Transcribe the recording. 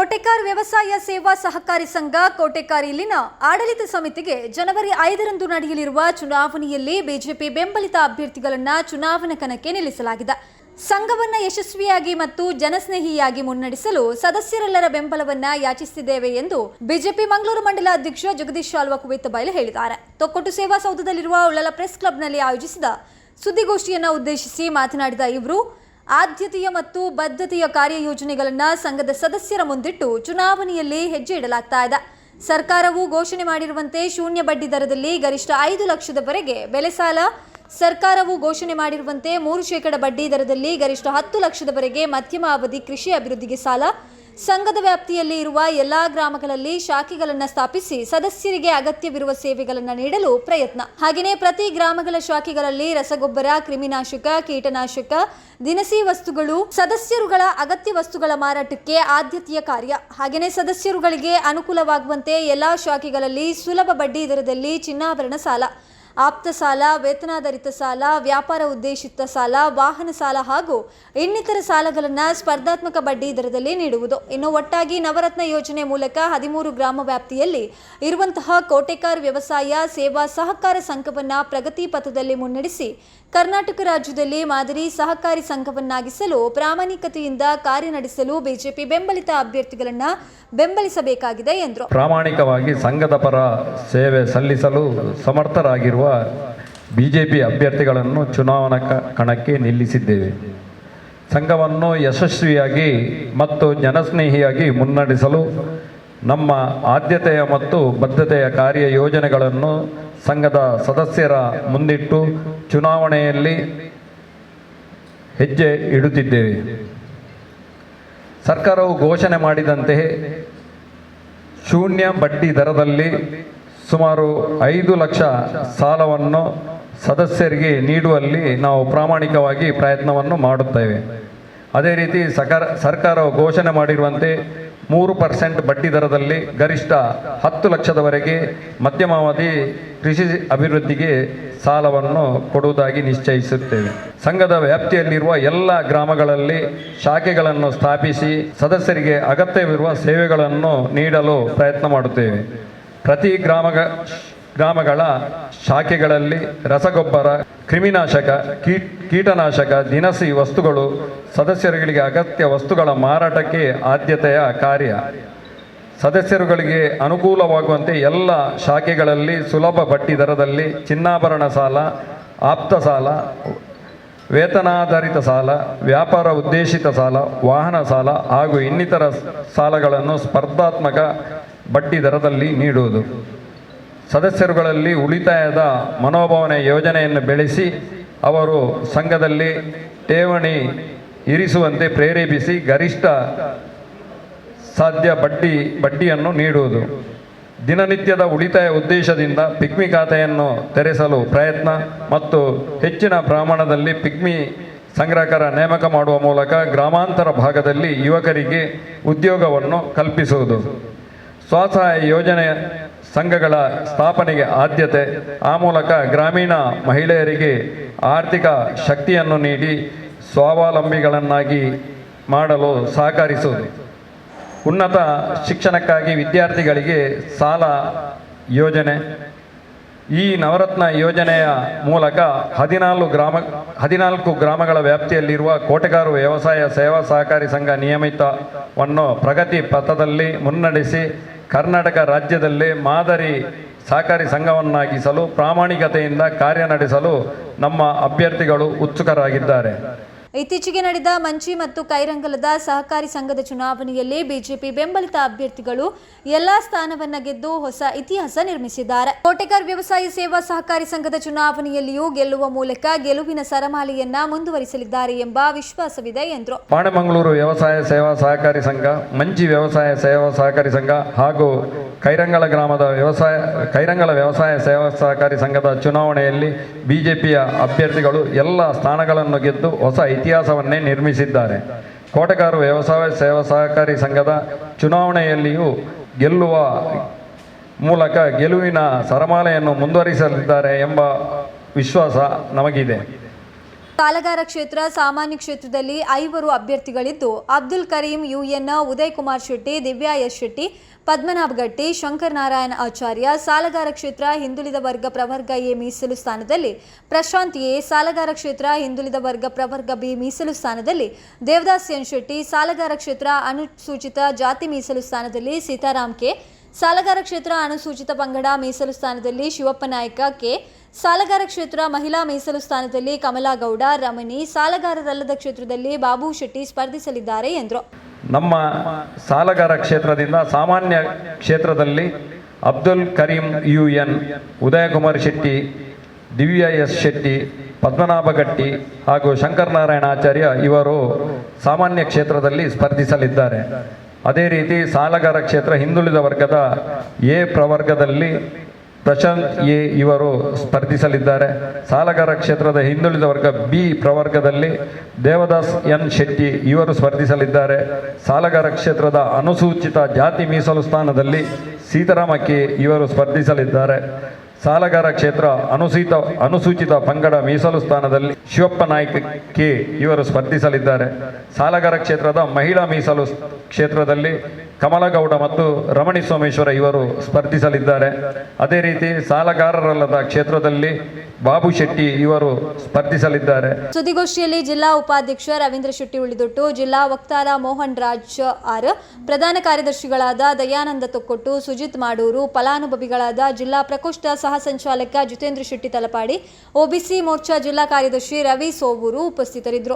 ಕೋಟೆಕಾರ್ ವ್ಯವಸಾಯ ಸೇವಾ ಸಹಕಾರಿ ಸಂಘ ಕೋಟೆಕಾರ್ ಇಲ್ಲಿನ ಆಡಳಿತ ಸಮಿತಿಗೆ ಜನವರಿ ಐದರಂದು ನಡೆಯಲಿರುವ ಚುನಾವಣೆಯಲ್ಲಿ ಬಿಜೆಪಿ ಬೆಂಬಲಿತ ಅಭ್ಯರ್ಥಿಗಳನ್ನ ಚುನಾವಣಾ ಕಣಕ್ಕೆ ನಿಲ್ಲಿಸಲಾಗಿದೆ. ಸಂಘವನ್ನ ಯಶಸ್ವಿಯಾಗಿ ಮತ್ತು ಜನಸ್ನೇಹಿಯಾಗಿ ಮುನ್ನಡೆಸಲು ಸದಸ್ಯರೆಲ್ಲರ ಬೆಂಬಲವನ್ನ ಯಾಚಿಸುತ್ತಿದ್ದೇವೆ ಎಂದು ಬಿಜೆಪಿ ಮಂಗಳೂರು ಮಂಡಲ ಅಧ್ಯಕ್ಷ ಜಗದೀಶ್ ಶಾಲ್ವ ಕುವೆತ್ ಬಯಲು ಹೇಳಿದ್ದಾರೆ. ತೊಕ್ಕೊಟ್ಟು ಸೇವಾ ಸೌಧದಲ್ಲಿರುವ ಉಳ್ಳಲ ಪ್ರೆಸ್ ಕ್ಲಬ್ನಲ್ಲಿ ಆಯೋಜಿಸಿದ ಸುದ್ದಿಗೋಷ್ಠಿಯನ್ನು ಉದ್ದೇಶಿಸಿ ಮಾತನಾಡಿದ ಇವರು ಆದ್ಯತೆಯ ಮತ್ತು ಬದ್ಧತೆಯ ಕಾರ್ಯಯೋಜನೆಗಳನ್ನು ಸಂಘದ ಸದಸ್ಯರ ಮುಂದಿಟ್ಟು ಚುನಾವಣೆಯಲ್ಲಿ ಹೆಜ್ಜೆ ಇಡಲಾಗ್ತಾ ಇದೆ. ಸರ್ಕಾರವು ಘೋಷಣೆ ಮಾಡಿರುವಂತೆ ಶೂನ್ಯ ಬಡ್ಡಿ ದರದಲ್ಲಿ ಗರಿಷ್ಠ ಐದು ಲಕ್ಷದವರೆಗೆ ಬೆಲೆ ಸಾಲ, ಸರ್ಕಾರವು ಘೋಷಣೆ ಮಾಡಿರುವಂತೆ ಮೂರು ಶೇಕಡ ಬಡ್ಡಿ ದರದಲ್ಲಿ ಗರಿಷ್ಠ ಹತ್ತು ಲಕ್ಷದವರೆಗೆ ಮಧ್ಯಮ ಅವಧಿ ಕೃಷಿ ಅಭಿವೃದ್ಧಿಗೆ ಸಾಲ ಸಂಘದ ವ್ಯಾಪ್ತಿಯಲ್ಲಿ ಇರುವ ಎಲ್ಲಾ ಗ್ರಾಮಗಳಲ್ಲಿ ಶಾಖೆಗಳನ್ನು ಸ್ಥಾಪಿಸಿ ಸದಸ್ಯರಿಗೆ ಅಗತ್ಯವಿರುವ ಸೇವೆಗಳನ್ನು ನೀಡಲು ಪ್ರಯತ್ನ. ಹಾಗೆಯೇ ಪ್ರತಿ ಗ್ರಾಮಗಳ ಶಾಖೆಗಳಲ್ಲಿ ರಸಗೊಬ್ಬರ, ಕ್ರಿಮಿನಾಶಕ, ಕೀಟನಾಶಕ, ದಿನಸಿ ವಸ್ತುಗಳು, ಸದಸ್ಯರುಗಳ ಅಗತ್ಯ ವಸ್ತುಗಳ ಮಾರಾಟಕ್ಕೆ ಆದ್ಯತೆಯ ಕಾರ್ಯ. ಹಾಗೆಯೇ ಸದಸ್ಯರುಗಳಿಗೆ ಅನುಕೂಲವಾಗುವಂತೆ ಎಲ್ಲಾ ಶಾಖೆಗಳಲ್ಲಿ ಸುಲಭ ಬಡ್ಡಿ ದರದಲ್ಲಿ ಚಿನ್ನಾಭರಣ ಸಾಲ. ಆಪ್ತ ಸಾಲ, ವೇತನಾಧಾರಿತ ಸಾಲ, ವ್ಯಾಪಾರ ಉದ್ದೇಶಿತ ಸಾಲ, ವಾಹನ ಸಾಲ ಹಾಗೂ ಇನ್ನಿತರ ಸಾಲಗಳನ್ನು ಸ್ಪರ್ಧಾತ್ಮಕ ಬಡ್ಡಿ ದರದಲ್ಲಿ ನೀಡುವುದು. ಇನ್ನು ಒಟ್ಟಾಗಿ ನವರತ್ನ ಯೋಜನೆ ಮೂಲಕ ಹದಿಮೂರು ಗ್ರಾಮ ವ್ಯಾಪ್ತಿಯಲ್ಲಿ ಇರುವಂತಹ ಕೋಟೆಕಾರ್ ವ್ಯವಸಾಯ ಸೇವಾ ಸಹಕಾರ ಸಂಘವನ್ನು ಪ್ರಗತಿ ಪಥದಲ್ಲಿ ಮುನ್ನಡೆಸಿ ಕರ್ನಾಟಕ ರಾಜ್ಯದಲ್ಲಿ ಮಾದರಿ ಸಹಕಾರಿ ಸಂಘವನ್ನಾಗಿಸಲು ಪ್ರಾಮಾಣಿಕತೆಯಿಂದ ಕಾರ್ಯ ನಡೆಸಲು ಬಿಜೆಪಿ ಬೆಂಬಲಿತ ಅಭ್ಯರ್ಥಿಗಳನ್ನು ಬೆಂಬಲಿಸಬೇಕಾಗಿದೆ ಎಂದರು. ಪ್ರಾಮಾಣಿಕವಾಗಿ ಸಂಘದ ಪರ ಸೇವೆ ಸಲ್ಲಿಸಲು ಸಮರ್ಥರಾಗಿರುವ ಬಿಜೆಪಿ ಅಭ್ಯರ್ಥಿಗಳನ್ನು ಚುನಾವಣಾ ಕಣಕ್ಕೆ ನಿಲ್ಲಿಸಿದ್ದೇವೆ. ಸಂಘವನ್ನು ಯಶಸ್ವಿಯಾಗಿ ಮತ್ತು ಜನಸ್ನೇಹಿಯಾಗಿ ಮುನ್ನಡೆಸಲು ನಮ್ಮ ಆದ್ಯತೆಯ ಮತ್ತು ಬದ್ಧತೆಯ ಕಾರ್ಯ ಯೋಜನೆಗಳನ್ನು ಸಂಘದ ಸದಸ್ಯರ ಮುಂದಿಟ್ಟು ಚುನಾವಣೆಯಲ್ಲಿ ಹೆಜ್ಜೆ ಇಡುತ್ತಿದ್ದೇವೆ. ಸರ್ಕಾರವು ಘೋಷಣೆ ಮಾಡಿದಂತೆ ಶೂನ್ಯ ಬಡ್ಡಿ ದರದಲ್ಲಿ ಸುಮಾರು ಐದು ಲಕ್ಷ ಸಾಲವನ್ನು ಸದಸ್ಯರಿಗೆ ನೀಡುವಲ್ಲಿ ನಾವು ಪ್ರಾಮಾಣಿಕವಾಗಿ ಪ್ರಯತ್ನವನ್ನು ಮಾಡುತ್ತೇವೆ. ಅದೇ ರೀತಿ ಸಕರ್ ಸರ್ಕಾರವು ಘೋಷಣೆ ಮಾಡಿರುವಂತೆ ಮೂರು ಪರ್ಸೆಂಟ್ ಬಡ್ಡಿ ದರದಲ್ಲಿ ಗರಿಷ್ಠ ಹತ್ತು ಲಕ್ಷದವರೆಗೆ ಮಧ್ಯಮಾವಧಿ ಕೃಷಿ ಅಭಿವೃದ್ಧಿಗೆ ಸಾಲವನ್ನು ಕೊಡುವುದಾಗಿ ನಿಶ್ಚಯಿಸುತ್ತೇವೆ. ಸಂಘದ ವ್ಯಾಪ್ತಿಯಲ್ಲಿರುವ ಎಲ್ಲ ಗ್ರಾಮಗಳಲ್ಲಿ ಶಾಖೆಗಳನ್ನು ಸ್ಥಾಪಿಸಿ ಸದಸ್ಯರಿಗೆ ಅಗತ್ಯವಿರುವ ಸೇವೆಗಳನ್ನು ನೀಡಲು ಪ್ರಯತ್ನ ಮಾಡುತ್ತೇವೆ. ಪ್ರತಿ ಗ್ರಾಮಗ, ಗ್ರಾಮಗಳ ಶಾಖೆಗಳಲ್ಲಿ ರಸಗೊಬ್ಬರ, ಕ್ರಿಮಿನಾಶಕ ಕೀಟ್ ಕೀಟನಾಶಕ, ದಿನಸಿ ವಸ್ತುಗಳು, ಸದಸ್ಯರುಗಳಿಗೆ ಅಗತ್ಯ ವಸ್ತುಗಳ ಮಾರಾಟಕ್ಕೆ ಆದ್ಯತೆಯ ಕಾರ್ಯ. ಸದಸ್ಯರುಗಳಿಗೆ ಅನುಕೂಲವಾಗುವಂತೆ ಎಲ್ಲ ಶಾಖೆಗಳಲ್ಲಿ ಸುಲಭ ಬಡ್ಡಿ ದರದಲ್ಲಿ ಚಿನ್ನಾಭರಣ ಸಾಲ, ಆಪ್ತ ಸಾಲ, ವೇತನಾಧಾರಿತ ಸಾಲ, ವ್ಯಾಪಾರ ಉದ್ದೇಶಿತ ಸಾಲ, ವಾಹನ ಸಾಲ ಹಾಗೂ ಇನ್ನಿತರ ಸಾಲಗಳನ್ನು ಸ್ಪರ್ಧಾತ್ಮಕ ಬಡ್ಡಿ ದರದಲ್ಲಿ ನೀಡುವುದು. ಸದಸ್ಯರುಗಳಲ್ಲಿ ಉಳಿತಾಯದ ಮನೋಭಾವನೆ ಯೋಜನೆಯನ್ನು ಬೆಳೆಸಿ ಅವರು ಸಂಘದಲ್ಲಿ ಠೇವಣಿ ಇರಿಸುವಂತೆ ಪ್ರೇರೇಪಿಸಿ ಗರಿಷ್ಠ ಸಾಧ್ಯ ಬಡ್ಡಿ, ಬಡ್ಡಿಯನ್ನು ನೀಡುವುದು. ದಿನನಿತ್ಯದ ಉಳಿತಾಯ ಉದ್ದೇಶದಿಂದ ಪಿಗ್ಮಿ ಖಾತೆಯನ್ನು ತೆರೆಸಲು ಪ್ರಯತ್ನ ಮತ್ತು ಹೆಚ್ಚಿನ ಪ್ರಮಾಣದಲ್ಲಿ ಪಿಗ್ಮಿ ಸಂಗ್ರಾಹಕರ ನೇಮಕ ಮಾಡುವ ಮೂಲಕ ಗ್ರಾಮಾಂತರ ಭಾಗದಲ್ಲಿ ಯುವಕರಿಗೆ ಉದ್ಯೋಗವನ್ನು ಕಲ್ಪಿಸುವುದು. ಸ್ವಸಹಾಯ ಯೋಜನೆ ಸಂಘಗಳ ಸ್ಥಾಪನೆಗೆ ಆದ್ಯತೆ, ಆ ಮೂಲಕ ಗ್ರಾಮೀಣ ಮಹಿಳೆಯರಿಗೆ ಆರ್ಥಿಕ ಶಕ್ತಿಯನ್ನು ನೀಡಿ ಸ್ವಾವಲಂಬಿಗಳನ್ನಾಗಿ ಮಾಡಲು ಸಹಕರಿಸುವುದು. ಉನ್ನತ ಶಿಕ್ಷಣಕ್ಕಾಗಿ ವಿದ್ಯಾರ್ಥಿಗಳಿಗೆ ಸಾಲ ಯೋಜನೆ. ಈ ನವರತ್ನ ಯೋಜನೆಯ ಮೂಲಕ ಹದಿನಾಲ್ಕು ಗ್ರಾಮ, ಹದಿನಾಲ್ಕು ಗ್ರಾಮಗಳ ವ್ಯಾಪ್ತಿಯಲ್ಲಿರುವ ಕೋಟೆಗಾರು ವ್ಯವಸಾಯ ಸೇವಾ ಸಹಕಾರಿ ಸಂಘ ನಿಯಮಿತವನ್ನು ಪ್ರಗತಿ ಪಥದಲ್ಲಿ ಮುನ್ನಡೆಸಿ ಕರ್ನಾಟಕ ರಾಜ್ಯದಲ್ಲೇ ಮಾದರಿ ಸಹಕಾರಿ ಸಂಘವನ್ನಾಗಿಸಲು ಪ್ರಾಮಾಣಿಕತೆಯಿಂದ ಕಾರ್ಯ ನಡೆಸಲು ನಮ್ಮ ಅಭ್ಯರ್ಥಿಗಳು ಉತ್ಸುಕರಾಗಿದ್ದಾರೆ. ಇತ್ತೀಚೆಗೆ ನಡೆದ ಮಂಚಿ ಮತ್ತು ಕೈರಂಗಲದ ಸಹಕಾರಿ ಸಂಘದ ಚುನಾವಣೆಯಲ್ಲಿ ಬಿಜೆಪಿ ಬೆಂಬಲಿತ ಅಭ್ಯರ್ಥಿಗಳು ಎಲ್ಲಾ ಸ್ಥಾನವನ್ನ ಗೆದ್ದು ಹೊಸ ಇತಿಹಾಸ ನಿರ್ಮಿಸಿದ್ದಾರೆ. ಕೋಟೆಕರ್ ವ್ಯವಸಾಯ ಸೇವಾ ಸಹಕಾರಿ ಸಂಘದ ಚುನಾವಣೆಯಲ್ಲಿಯೂ ಗೆಲ್ಲುವ ಮೂಲಕ ಗೆಲುವಿನ ಸರಮಾಲೆಯನ್ನ ಮುಂದುವರಿಸಲಿದ್ದಾರೆ ಎಂಬ ವಿಶ್ವಾಸವಿದೆ ಎಂದರು. ಪಾಣಮಂಗಳೂರು ವ್ಯವಸಾಯ ಸೇವಾ ಸಹಕಾರಿ ಸಂಘ, ಮಂಚಿ ವ್ಯವಸಾಯ ಸೇವಾ ಸಹಕಾರಿ ಸಂಘ ಹಾಗೂ ಕೈರಂಗಳ ಗ್ರಾಮದ ವ್ಯವಸಾಯ ಕೈರಂಗಳ ವ್ಯವಸಾಯ ಸೇವಾ ಸಹಕಾರಿ ಸಂಘದ ಚುನಾವಣೆಯಲ್ಲಿ ಬಿಜೆಪಿಯ ಅಭ್ಯರ್ಥಿಗಳು ಎಲ್ಲ ಸ್ಥಾನಗಳನ್ನು ಗೆದ್ದು ಹೊಸ ಇತಿಹಾಸವನ್ನೇ ನಿರ್ಮಿಸಿದ್ದಾರೆ. ಕೋಟೆಗಾರು ವ್ಯವಸಾಯ ಸೇವಾ ಸಹಕಾರಿ ಸಂಘದ ಚುನಾವಣೆಯಲ್ಲಿಯೂ ಗೆಲ್ಲುವ ಮೂಲಕ ಗೆಲುವಿನ ಸರಮಾಲೆಯನ್ನು ಮುಂದುವರಿಸಲಿದ್ದಾರೆ ಎಂಬ ವಿಶ್ವಾಸ ನಮಗಿದೆ. ಸಾಲಗಾರ ಕ್ಷೇತ್ರ ಸಾಮಾನ್ಯ ಕ್ಷೇತ್ರದಲ್ಲಿ ಐವರು ಅಭ್ಯರ್ಥಿಗಳಿದ್ದು, ಅಬ್ದುಲ್ ಕರೀಂ ಯುಎನ್ ಉದಯ್ ಕುಮಾರ್ ಶೆಟ್ಟಿ, ದಿವ್ಯಾ ಎಸ್ ಶೆಟ್ಟಿ, ಪದ್ಮನಾಭ್ ಗಟ್ಟಿ, ಶಂಕರ್ ನಾರಾಯಣ ಆಚಾರ್ಯ, ಸಾಲಗಾರ ಕ್ಷೇತ್ರ ಹಿಂದುಳಿದ ವರ್ಗ ಪ್ರವರ್ಗ ಎ ಮೀಸಲು ಸ್ಥಾನದಲ್ಲಿ, ಪ್ರಶಾಂತ್ ಎ, ಸಾಲಗಾರ ಕ್ಷೇತ್ರ ಹಿಂದುಳಿದ ವರ್ಗ ಪ್ರವರ್ಗ ಬಿ ಮೀಸಲು ಸ್ಥಾನದಲ್ಲಿ, ದೇವದಾಸ್ ಎನ್ ಶೆಟ್ಟಿ, ಸಾಲಗಾರ ಕ್ಷೇತ್ರ ಅನುಸೂಚಿತ ಜಾತಿ ಮೀಸಲು ಸ್ಥಾನದಲ್ಲಿ ಸೀತಾರಾಮ್ ಕೆ, ಸಾಲಗಾರ ಕ್ಷೇತ್ರ ಅನುಸೂಚಿತ ಪಂಗಡ ಮೀಸಲು ಸ್ಥಾನದಲ್ಲಿ ಶಿವಪ್ಪ ನಾಯಕ ಕೆ ಸಾಲಗಾರ ಕ್ಷೇತ್ರ ಮಹಿಳಾ ಮೀಸಲು ಸ್ಥಾನದಲ್ಲಿ ಕಮಲಾಗೌಡ, ರಮಣಿ ಸಾಲಗಾರರಲ್ಲದ ಕ್ಷೇತ್ರದಲ್ಲಿ ಬಾಬು ಶೆಟ್ಟಿ ಸ್ಪರ್ಧಿಸಲಿದ್ದಾರೆ ಎಂದರು. ನಮ್ಮ ಸಾಲಗಾರ ಕ್ಷೇತ್ರದಿಂದ ಸಾಮಾನ್ಯ ಕ್ಷೇತ್ರದಲ್ಲಿ Abdul Karim U N Udayakumar Shetty, Divya S Shetty, Padmanabha ಗಟ್ಟಿ ಹಾಗೂ ಶಂಕರನಾರಾಯಣ ಆಚಾರ್ಯ ಇವರು ಸಾಮಾನ್ಯ ಕ್ಷೇತ್ರದಲ್ಲಿ ಸ್ಪರ್ಧಿಸಲಿದ್ದಾರೆ. ಅದೇ ರೀತಿ ಸಾಲಗಾರ ಕ್ಷೇತ್ರ ಹಿಂದುಳಿದ ವರ್ಗದ ಎ ಪ್ರವರ್ಗದಲ್ಲಿ ಪ್ರಶಾಂತ್ ಎ ಇವರು ಸ್ಪರ್ಧಿಸಲಿದ್ದಾರೆ. ಸಾಲಗಾರ ಕ್ಷೇತ್ರದ ಹಿಂದುಳಿದ ವರ್ಗ ಬಿ ಪ್ರವರ್ಗದಲ್ಲಿ ದೇವದಾಸ್ ಎನ್ ಶೆಟ್ಟಿ ಇವರು ಸ್ಪರ್ಧಿಸಲಿದ್ದಾರೆ. ಸಾಲಗಾರ ಕ್ಷೇತ್ರದ ಅನುಸೂಚಿತ ಜಾತಿ ಮೀಸಲು ಸ್ಥಾನದಲ್ಲಿ ಸೀತಾರಾಮ ಕೆ ಇವರು ಸ್ಪರ್ಧಿಸಲಿದ್ದಾರೆ. ಸಾಲಗಾರ ಕ್ಷೇತ್ರ ಅನುಸೂಚಿತ ಅನುಸೂಚಿತ ಪಂಗಡ ಮೀಸಲು ಸ್ಥಾನದಲ್ಲಿ ಶಿವಪ್ಪ ನಾಯ್ಕ ಕೆ ಇವರು ಸ್ಪರ್ಧಿಸಲಿದ್ದಾರೆ. ಸಾಲಗಾರ ಕ್ಷೇತ್ರದ ಮಹಿಳಾ ಮೀಸಲು ಕ್ಷೇತ್ರದಲ್ಲಿ ಕಮಲಗೌಡ ಮತ್ತು ರಮಣಿ ಸೋಮೇಶ್ವರ ಇವರು ಸ್ಪರ್ಧಿಸಲಿದ್ದಾರೆ. ಅದೇ ರೀತಿ ಸಾಲಗಾರರಲ್ಲದ ಕ್ಷೇತ್ರದಲ್ಲಿ ಬಾಬು ಶೆಟ್ಟಿ ಇವರು ಸ್ಪರ್ಧಿಸಲಿದ್ದಾರೆ. ಸುದ್ದಿಗೋಷ್ಠಿಯಲ್ಲಿ ಜಿಲ್ಲಾ ಉಪಾಧ್ಯಕ್ಷ ರವೀಂದ್ರ ಶೆಟ್ಟಿ ಉಳಿದೊಟ್ಟು, ಜಿಲ್ಲಾ ವಕ್ತಾರ ಮೋಹನ್ ರಾಜ್ ಆರ್, ಪ್ರಧಾನ ಕಾರ್ಯದರ್ಶಿಗಳಾದ ದಯಾನಂದ ತೊಕ್ಕೊಟ್ಟು, ಸುಜಿತ್ ಮಾಡೂರು, ಫಲಾನುಭವಿಗಳಾದ ಜಿಲ್ಲಾ ಪ್ರಕೋಷ್ಠ ಸಹ ಸಂಚಾಲಕ ಜಿತೇಂದ್ರ ಶೆಟ್ಟಿ ತಲಪಾಡಿ ಒಬಿಸಿ ಮೋರ್ಚಾ ಜಿಲ್ಲಾ ಕಾರ್ಯದರ್ಶಿ ರವಿ ಸೋಬೂರು ಉಪಸ್ಥಿತರಿದ್ದರು.